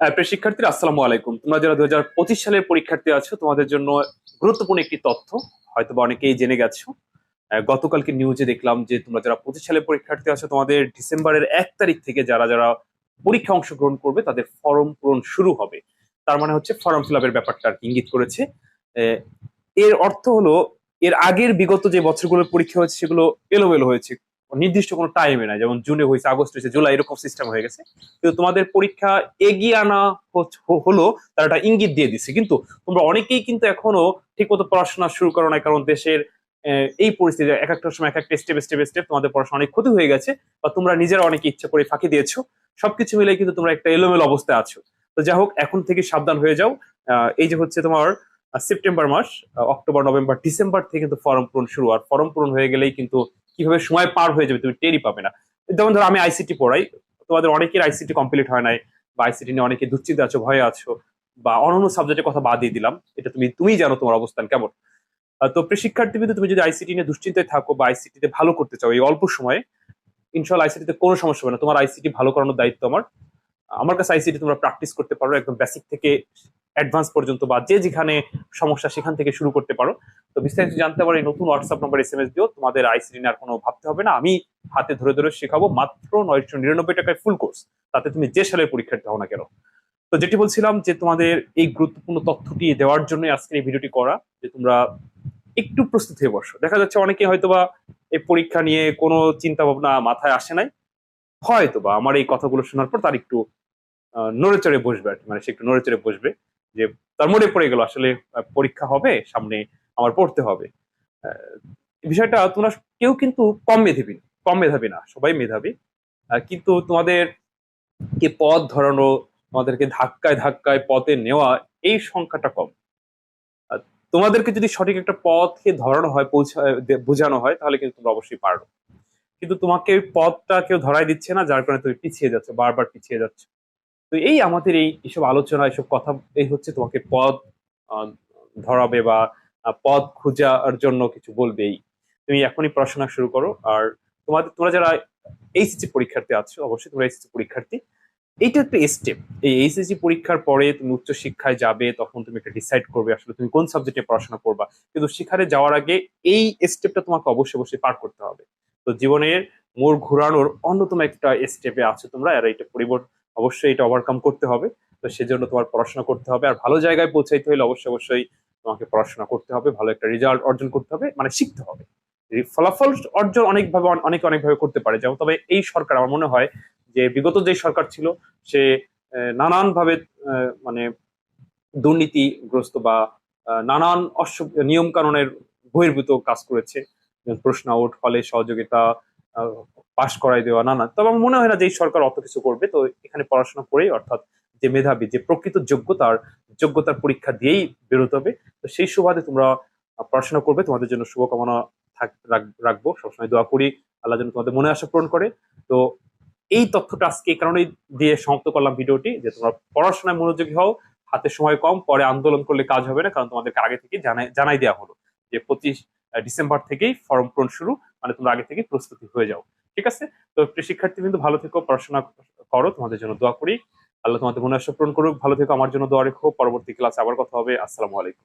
প্রিয় শিক্ষার্থীরা, আসসালামু আলাইকুম। তোমরা যারা দু হাজার পঁচিশ সালের পরীক্ষার্থী আছো, তোমাদের জন্য গুরুত্বপূর্ণ একটি তথ্য। হয়তো বা অনেকেই জেনে গেছো। গতকালকে নিউজে দেখলাম যে তোমরা যারা পঁচিশ সালের পরীক্ষার্থী আছো, তোমাদের ডিসেম্বরের এক তারিখ থেকে যারা যারা পরীক্ষা অংশগ্রহণ করবে, তাদের ফর্ম পূরণ শুরু হবে। তার মানে হচ্ছে ফর্ম ফিল আপের ব্যাপারটা ইঙ্গিত করেছে। এর অর্থ হলো, এর আগের বিগত যে বছরগুলোর পরীক্ষা হয়েছে, সেগুলো এলোমেলো হয়েছে। নির্দিষ্ট কোনো টাইমে না যেমন জুনে হয়েছে আগস্ট হয়েছে জুলাই এরকম সিস্টেম হয়ে গেছে। কিন্তু তোমাদের পরীক্ষা এগিয়ে আনা হলো, তারা একটা ইঙ্গিত দিয়ে দিচ্ছে। কিন্তু তোমরা অনেকেই কিন্তু এখনও ঠিকমতো পড়াশোনা শুরু করো না কারণ দেশের এই পরিস্থিতি, এক একটা সময় এক একটা স্টেপ স্টেপ স্টেপ তোমাদের পড়াশোনা অনেক ক্ষতি হয়ে গেছে, বা তোমরা নিজেরা অনেক ইচ্ছা করে ফাঁকি দিয়েছ। সবকিছু মিলে কিন্তু তোমরা একটা এলোমেলো অবস্থায় আছো। তো যাই হোক, এখন থেকে সাবধান হয়ে যাও। এই যে হচ্ছে তোমার সেপ্টেম্বর মাস অক্টোবর নভেম্বর ডিসেম্বর থেকে কিন্তু ফর্ম পূরণ শুরু। আর ফর্ম পূরণ হয়ে গেলেই কিন্তু কীভাবে সময় পার হয়ে যাবে তুমি টেরই পাবে না। যেমন ধরো আমি আইসিটি পড়াই, তোমাদের অনেকের আইসিটি কমপ্লিট হয় নাই, বা আইসিটি নিয়ে অনেকে দুশ্চিন্তা আছো, ভয়ে আছো, বা অন্যান্য সাবজেক্টের কথা বাদ দিয়ে দিলাম, এটা তুমি তুমি জানো তোমার অবস্থান কেমন। তো প্রিয় শিক্ষার্থী কিন্তু তুমি যদি আইসিটি নিয়ে দুশ্চিন্তায় থাকো বা আইসিটিতে ভালো করতে চাও, এই অল্প সময়ে ইনশাল্লাহ আইসিটিতে কোনো সমস্যা হবে না। তোমার আইসিটি ভালো করানোর দায়িত্ব আমার। আমার কাছে আইসিটি তোমরা প্র্যাকটিস করতে পারো, একদম বেসিক থেকে অ্যাডভান্স পর্যন্ত, বা যে যেখানে সমস্যা সেখান থেকে শুরু করতে পারো। বিস্তারিত জানতে পারো নতুন WhatsApp number S M S দিও তোমাদের আইসিটি নিয়ে আর কোনো ভাবতে হবে না। আমি হাতে ধরে ধরে শেখাবো মাত্র নয়শো নিরানব্বই টাকায় ফুল কোর্স তাতে তুমি যে সালের পরীক্ষার্থী হও না কেন? তো যেটি বলছিলাম যে তোমাদের এই গুরুত্বপূর্ণ তথ্যটি দেওয়ার জন্য আজকের এই ভিডিওটি করা, যে তোমরা একটু প্রস্তুত হয়ে বসো। দেখা যাচ্ছে অনেকে হয়তোবা এই পরীক্ষা নিয়ে কোনো চিন্তা ভাবনা মাথায় আসে নাই। হয়তো বা আমার এই কথাগুলো শোনার পর তার একটু নড়ে চড়ে বসবে আর কি। মানে সে একটু নড়ে চড়ে বসবে যে তার মনে পড়ে গেল আসলে পরীক্ষা হবে, সামনে আমার পড়তে হবে। বিষয়টা তোমরা কেউ কিন্তু কম মেধাবী কম মেধাবী না, সবাই মেধাবী। কিন্তু তোমাদের কে পথ ধরানো, তোমাদেরকে ধাক্কায় ধাক্কায় পথে নেওয়া, এই সংখ্যাটা কম। তোমাদেরকে যদি সঠিক একটা পথকে ধরানো হয়, পৌঁছা বোঝানো হয়, তাহলে কিন্তু তোমরা অবশ্যই পারো। কিন্তু তোমাকে ওই পথটা কেউ ধরাই দিচ্ছে না, যার কারণে তুমি পিছিয়ে যাচ্ছ, বারবার পিছিয়ে যাচ্ছ। তো এই আমাদের এই এসব আলোচনা, এসব কথা, এই হচ্ছে তোমাকে পথ ধরাবে বা পথ খোঁজার জন্য কিছু বলবেই তুমি এখনই পড়াশোনা শুরু করো। আর তোমাদের তোমরা যারা এইচএসসি পরীক্ষার্থী আছো, অবশ্যই তোমরা এইচএসসি পরীক্ষার্থী। এইটা একটা স্টেপ এই এইচএসসি পরীক্ষার পরে তুমি উচ্চ শিক্ষায় যাবে, তখন তুমি একটা ডিসাইড করবে আসলে তুমি কোন সাবজেক্টে পড়াশোনা করবা। কিন্তু সেখানে যাওয়ার আগে এই স্টেপটা তোমাকে অবশ্যই অবশ্যই পার করতে হবে। তো জীবনের মোড় ঘোরানোর অন্যতম একটা স্টেপে আছো তোমরা, আর এটা পরিবর্তন অবশ্যই এটা ওভারকাম করতে হবে। তো সেজন্য তোমার পড়াশোনা করতে হবে। আর ভালো জায়গায় পৌঁছাইতে হলে অবশ্যই অবশ্যই তোমাকে পড়াশোনা করতে হবে, ভালো একটা রেজাল্ট অর্জন করতে হবে মানে শিখতে হবে। ফলাফল অর্জন অনেকভাবে, অনেকে অনেকভাবে করতে পারে। যেমন তবে এই সরকার আমার মনে হয় যে বিগত যে সরকার ছিল, সে নানানভাবে মানে দুর্নীতিগ্রস্ত বা নানান অস নিয়ম কানুনের বহির্ভূত কাজ করেছে। প্রশ্ন আউট ফলে সহযোগিতা পাশ করাই দেওয়া, নানা। তবে আমার মনে হয় না যে এই সরকার অত কিছু করবে। তো এখানে পড়াশোনা করেই অর্থাৎ যে মেধাবী, যে প্রকৃত যোগ্যতার যোগ্যতার পরীক্ষা দিয়েই বেরোতে হবে। তো সেই সুবাদে তোমরা পড়াশোনা করবে। তোমাদের জন্য শুভকামনা রাখব। সবসময় দোয়া করি। আল্লাহ যেন তোমাদের মনে আশা পূরণ করে। তো এই তথ্যটা আজকে এই কারণেই দিয়ে সমাপ্ত করলাম ভিডিওটি, যে তোমরা পড়াশোনায় মনোযোগী হও, হাতে সময় কম, পরে আন্দোলন করলে কাজ হবে না, কারণ তোমাদেরকে আগে থেকে জানাই জানাই দেওয়া হলো যে পঁচিশ ডিসেম্বর থেকেই ফর্ম পূরণ শুরু মানে তোমরা আগে থেকে প্রস্তুতি হয়ে যাও। ঠিক আছে? তো শিক্ষার্থী কিন্তু ভালো থেকো, পড়াশোনা করো, তোমাদের জন্য দোয়া করি। আল্লাহ তোমাদের মনে আশা পূরণ করুক। ভালো থেকো, আমার জন্য দোয়া রেখো। পরবর্তী ক্লাসে আবার কথা হবে। আসসালামু আলাইকুম।